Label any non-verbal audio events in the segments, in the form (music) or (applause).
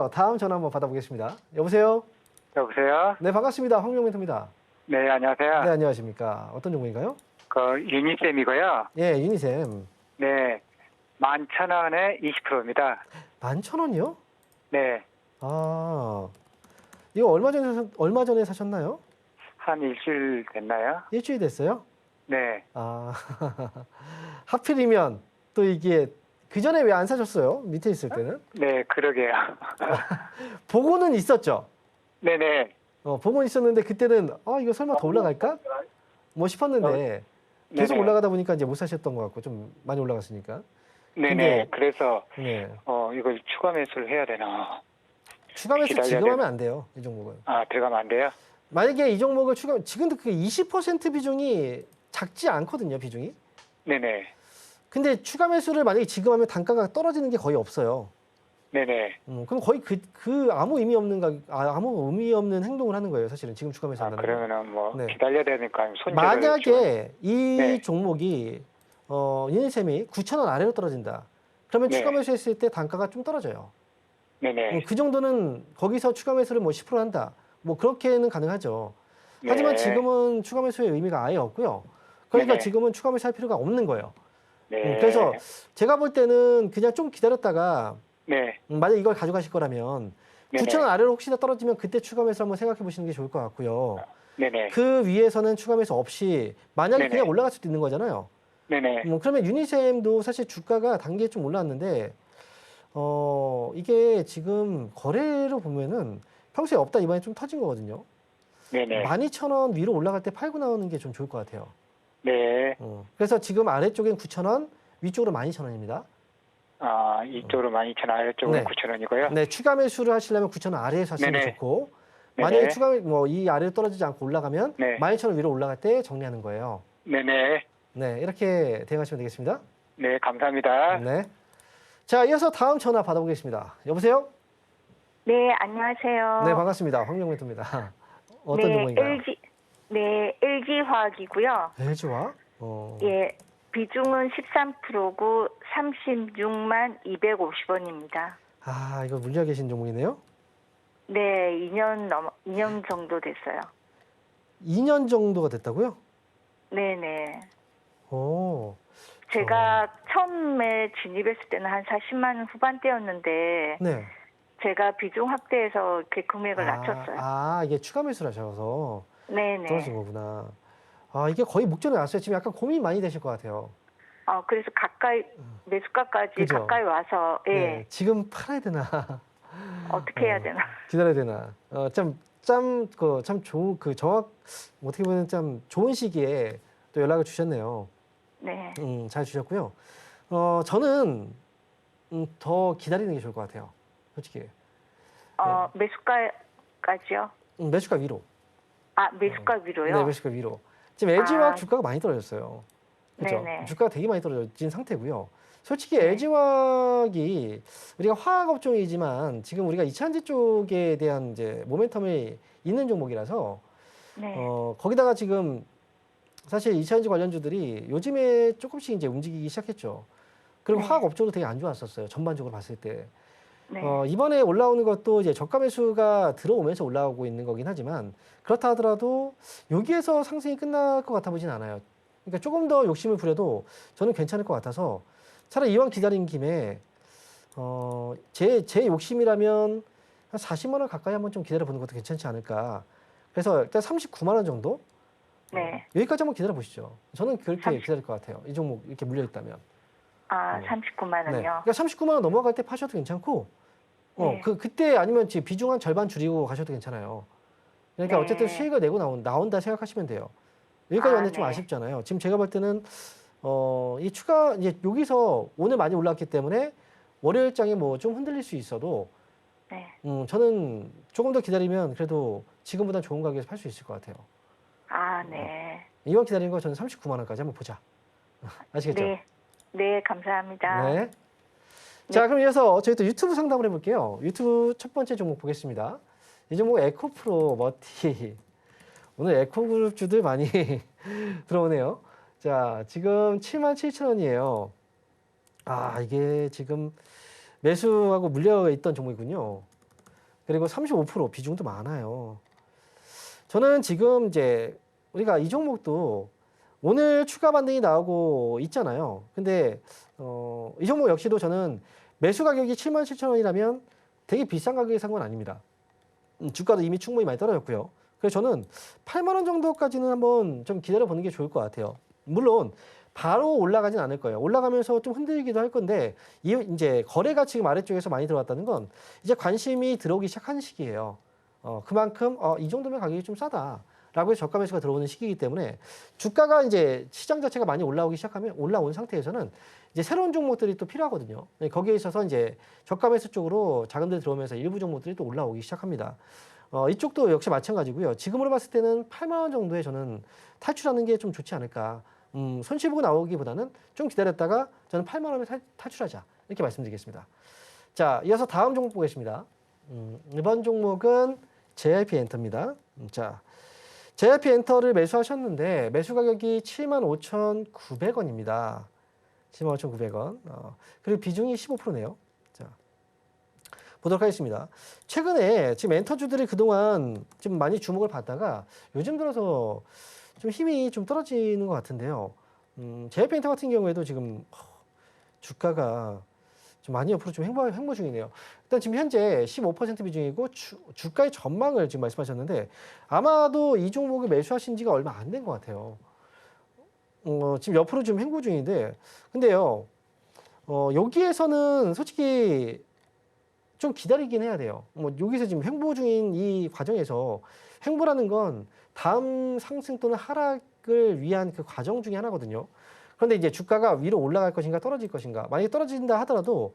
어, 다음 전화 한번 받아보겠습니다. 여보세요? 여보세요? 네, 반갑습니다. 황명멘토입니다. 네, 안녕하세요. 네, 안녕하십니까. 어떤 종목인가요? 그 유니쌤이고요. 예, 유니셈. 네. 만천 원에 20%입니다. 만천 원이요? 네. 아, 이거 얼마 전에, 사- 얼마 전에 사셨나요? 한 일주일 됐나요? 일주일 됐어요? 네. 아, (laughs) 하필이면 또 이게 그 전에 왜 안 사셨어요? 밑에 있을 때는? 네, 그러게요. (laughs) 보고는 있었죠. 네네. 어, 보고는 있었는데 그때는 아 이거 설마 더 올라갈까? 뭐 싶었는데 계속 어, 네네. 올라가다 보니까 이제 못 사셨던 것 같고 좀 많이 올라갔으니까. 네네. 근데- 그래서, 네. 어, 이걸 추가 매수를 해야 되나. 추가 매수 기다려야 지금 돼요. 하면 안 돼요. 이 종목은. 아, 들어가면 안 돼요? 만약에 이 종목을 추가 지금도 그 20% 비중이 작지 않거든요, 비중이. 네네. 근데 추가 매수를 만약에 지금 하면 단가가 떨어지는 게 거의 없어요. 네네. 음, 그럼 거의 그, 그 아무 의미 없는 가, 아, 아무 의미 없는 행동을 하는 거예요, 사실은 지금 추가 매수 아, 한다는 거. 그러면은 뭐, 네. 기다려야 되니까. 좀- 만약에 이 네. 종목이 어, 유니셈이 9,000원 아래로 떨어진다. 그러면 네. 추가 매수했을 때 단가가 좀 떨어져요. 네네. 음, 그 정도는 거기서 추가 매수를 뭐 10% 한다. 뭐 그렇게는 가능하죠. 하지만 네. 지금은 추가 매수의 의미가 아예 없고요. 그러니까 네네. 지금은 추가 매수할 필요가 없는 거예요. 네. 음, 그래서 제가 볼 때는 그냥 좀 기다렸다가 네. 음, 만약 이걸 가져가실 거라면 네네. 9,000원 아래로 혹시나 떨어지면 그때 추가 매수 한번 생각해 보시는 게 좋을 것 같고요. 네네. 그 위에서는 추가 매수 없이 만약에 네네. 그냥 올라갈 수도 있는 거잖아요. 네네. 뭐 그러면 유니셈도 사실 주가가 단기에 좀 올랐는데 어 이게 지금 거래로 보면은 평소에 없다 이번에 좀 터진 거거든요. 네네. 12,000원 위로 올라갈 때 팔고 나오는 게 좀 좋을 것 같아요. 네. 어. 그래서 지금 아래쪽엔 9,000원, 위쪽으로 12,000원입니다. 아, 이쪽으로 12,000원, 아래쪽으로 네. 9,000원이고요. 네, 추가 매수를 하시려면 9,000원 아래에서 하시는 게 네네. 좋고 네네. 만약에 추가 뭐 이 아래로 떨어지지 않고 올라가면 네. 12,000원 위로 올라갈 때 정리하는 거예요. 네네. 네, 이렇게 대응하시면 되겠습니다. 네, 감사합니다. 네. 자, 이어서 다음 전화 받아보겠습니다. 여보세요? 네, 안녕하세요. 네, 반갑습니다. 황명멘토입니다. (laughs) 어떤 네, 종목인가요? LG, 네, LG화학이고요. LG와? 어, 예, 비중은 13%고 36만 250원입니다. 아, 이거 물려 계신 종목이네요. 네, 2년 넘 2년 정도 됐어요. 2년 정도가 됐다고요? 네, 네. 오, 제가 처음에 진입했을 때는 한 40만 원 후반대였는데 네. 제가 비중 확대해서 이렇게 금액을 아, 낮췄어요. 아, 이게 추가 매수를 하셔서 네, 떨어진 네. 거구나. 아, 이게 거의 목전에 왔어요. 지금 약간 고민 많이 되실 것 같아요. 어, 그래서 가까이 매수가까지 그죠? 가까이 와서 예, 네, 지금 팔아야 되나? 어떻게 해야 어. 되나? (laughs) 기다려야 되나? 어, 참, 참, 그, 참 좋은, 그 정확, 어떻게 보면 참 좋은 시기에 또 연락을 주셨네요. 네. 음, 잘 주셨고요. 어, 저는 음, 더 기다리는 게 좋을 것 같아요. 솔직히. 어, 매수가까지요? 음, 매수가 위로. 아, 매수가 위로요? 네, 매수가 위로. 지금 LG화학 아. 주가가 많이 떨어졌어요. 그렇죠? 네네. 주가가 되게 많이 떨어진 상태고요. 솔직히 네. LG화학이 우리가 화학 업종이지만 지금 우리가 이차전지 쪽에 대한 이제 모멘텀이 있는 종목이라서 네. 어, 거기다가 지금 사실 이차전지 관련주들이 요즘에 조금씩 이제 움직이기 시작했죠. 그리고 네. 화학 업종도 되게 안 좋았었어요. 전반적으로 봤을 때. 네. 어, 이번에 올라오는 것도 이제 저가 매수가 들어오면서 올라오고 있는 거긴 하지만 그렇다 하더라도 여기에서 상승이 끝날 것 같아 보진 않아요. 그러니까 조금 더 욕심을 부려도 저는 괜찮을 것 같아서 차라리 이왕 기다린 김에 어, 제, 제 욕심이라면 한 40만 원 가까이 한번 좀 기다려 보는 것도 괜찮지 않을까. 그래서 일단 39만 원 정도 네. 여기까지 한번 기다려 보시죠. 저는 그렇게 30. 기다릴 것 같아요. 이 종목 이렇게 물려 있다면. 아, 네. 39만 네. 원요. 그러니까 39만 원 넘어갈 때 파셔도 괜찮고, 어, 네. 그 그때 아니면 지금 비중 한 절반 줄이고 가셔도 괜찮아요. 그러니까 네. 어쨌든 수익을 내고 나온, 나온다 생각하시면 돼요. 여기까지 아, 왔는데 좀 네. 아쉽잖아요. 지금 제가 볼 때는 어, 이 추가 이제 여기서 오늘 많이 올랐기 때문에 월요일장에 뭐 좀 흔들릴 수 있어도 네. 음, 저는 조금 더 기다리면 그래도 지금보다 좋은 가격에서 팔 수 있을 것 같아요. 아, 네. 이왕 기다리는 거 저는 39만 원까지 한번 보자. (laughs) 아시겠죠? 네. 네, 감사합니다. 네. 자, 그럼 이어서 저희 또 유튜브 상담을 해볼게요. 유튜브 첫 번째 종목 보겠습니다. 이 종목 에코프로 머티. 오늘 에코그룹주들 많이 (laughs) 들어오네요. 자, 지금 7만 7천 원이에요. 아, 이게 지금 매수하고 물려 있던 종목이군요. 그리고 35% 비중도 많아요. 저는 지금 이제 우리가 이 종목도 오늘 추가 반등이 나오고 있잖아요. 근데 어, 이 종목 역시도 저는 매수 가격이 7만 7천 원이라면 되게 비싼 가격에 산 건 아닙니다. 음, 주가도 이미 충분히 많이 떨어졌고요. 그래서 저는 8만 원 정도까지는 한번 좀 기다려 보는 게 좋을 것 같아요. 물론 바로 올라가진 않을 거예요. 올라가면서 좀 흔들리기도 할 건데 이 이제 거래가 지금 아래쪽에서 많이 들어왔다는 건 이제 관심이 들어오기 시작한 시기예요. 어, 그만큼 어, 이 정도면 가격이 좀 싸다. 라고 해서 저가 매수가 들어오는 시기이기 때문에 주가가 이제 시장 자체가 많이 올라오기 시작하면 올라온 상태에서는 이제 새로운 종목들이 또 필요하거든요. 네, 거기에 있어서 이제 저가 매수 쪽으로 자금들이 들어오면서 일부 종목들이 또 올라오기 시작합니다. 어, 이쪽도 역시 마찬가지고요. 지금으로 봤을 때는 8만 원 정도에 저는 탈출하는 게 좀 좋지 않을까. 음, 손실 보고 나오기보다는 좀 기다렸다가 저는 8만 원에 탈, 탈출하자 이렇게 말씀드리겠습니다. 자, 이어서 다음 종목 보겠습니다. 음, 이번 종목은 JYP 엔터입니다. 음, 자, JYP 엔터를 매수하셨는데 매수 가격이 75,900원입니다. 75,900원. 어, 그리고 비중이 15%네요. 자, 보도록 하겠습니다. 최근에 지금 엔터주들이 그동안 좀 많이 주목을 받다가 요즘 들어서 좀 힘이 좀 떨어지는 것 같은데요. 음, JYP 엔터 같은 경우에도 지금 허, 주가가 좀 많이 옆으로 좀 횡보, 횡보 중이네요. 일단 지금 현재 15% 비중이고 주, 주가의 전망을 지금 말씀하셨는데 아마도 이 종목을 매수하신 지가 얼마 안 된 것 같아요. 어, 지금 옆으로 좀 횡보 중인데 근데요 어, 여기에서는 솔직히 좀 기다리긴 해야 돼요. 뭐 여기서 지금 횡보 중인 이 과정에서 횡보라는 건 다음 상승 또는 하락을 위한 그 과정 중에 하나거든요. 그런데 이제 주가가 위로 올라갈 것인가 떨어질 것인가 만약에 떨어진다 하더라도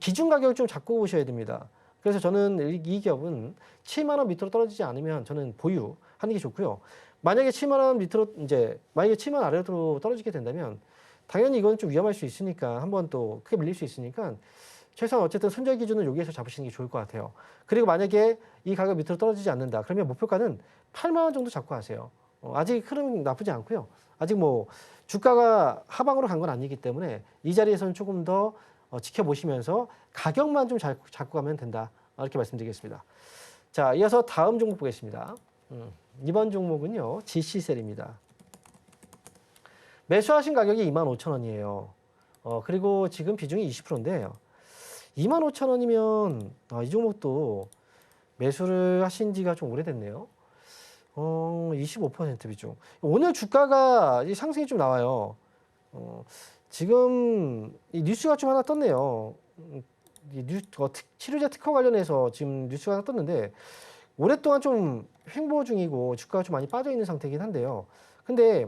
기준 가격을 좀 잡고 보셔야 됩니다. 그래서 저는 이, 이 기업은 7만 원 밑으로 떨어지지 않으면 저는 보유하는 게 좋고요. 만약에 7만 원 밑으로 이제 만약에 7만 원 아래로 떨어지게 된다면 당연히 이건 좀 위험할 수 있으니까 한번 또 크게 밀릴 수 있으니까 최소한 어쨌든 손절 기준은 여기에서 잡으시는 게 좋을 것 같아요. 그리고 만약에 이 가격 밑으로 떨어지지 않는다. 그러면 목표가는 8만 원 정도 잡고 하세요. 어, 아직 흐름 나쁘지 않고요. 아직 뭐 주가가 하방으로 간 건 아니기 때문에 이 자리에서는 조금 더 어, 지켜보시면서 가격만 좀 잘, 잡고 가면 된다. 어, 이렇게 말씀드리겠습니다. 자, 이어서 다음 종목 보겠습니다. 음, 이번 종목은요, GC셀입니다. 매수하신 가격이 25,000원이에요. 어, 그리고 지금 비중이 20%인데 25,000원이면 아, 이 종목도 매수를 하신 지가 좀 오래됐네요. 어, 25% 비중. 오늘 주가가 이 상승이 좀 나와요. 어, 지금 이 뉴스가 좀 하나 떴네요. 음, 이 뉴, 어, 특- 치료제 특허 관련해서 지금 뉴스가 하나 떴는데 오랫동안 좀 횡보 중이고 주가가 좀 많이 빠져 있는 상태이긴 한데요. 근데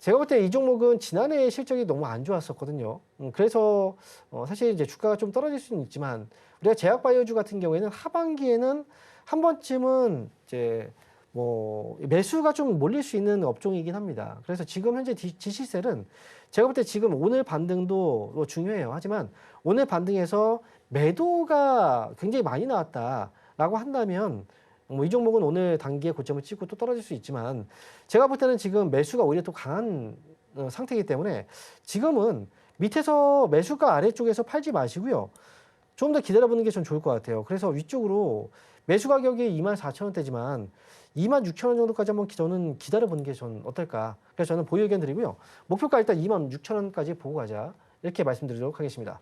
제가 볼 때 이 종목은 지난해 실적이 너무 안 좋았었거든요. 음, 그래서 어, 사실 이제 주가가 좀 떨어질 수는 있지만 우리가 제약바이오주 같은 경우에는 하반기에는 한 번쯤은 이제 뭐 매수가 좀 몰릴 수 있는 업종이긴 합니다. 그래서 지금 현재 지시셀은 제가 볼 때 지금 오늘 반등도 뭐 중요해요. 하지만 오늘 반등에서 매도가 굉장히 많이 나왔다라고 한다면 뭐 이 종목은 오늘 단기에 고점을 찍고 또 떨어질 수 있지만 제가 볼 때는 지금 매수가 오히려 또 강한 어, 상태이기 때문에 지금은 밑에서 매수가 아래쪽에서 팔지 마시고요. 좀 더 기다려보는 게전 좋을 것 같아요. 그래서 위쪽으로 매수 가격이 24,000원대지만 26,000원 정도까지 한번 기- 저는 기다려보는 게전 어떨까. 그래서 저는 보유 의견 드리고요. 목표가 일단 26,000원까지 보고 가자. 이렇게 말씀드리도록 하겠습니다.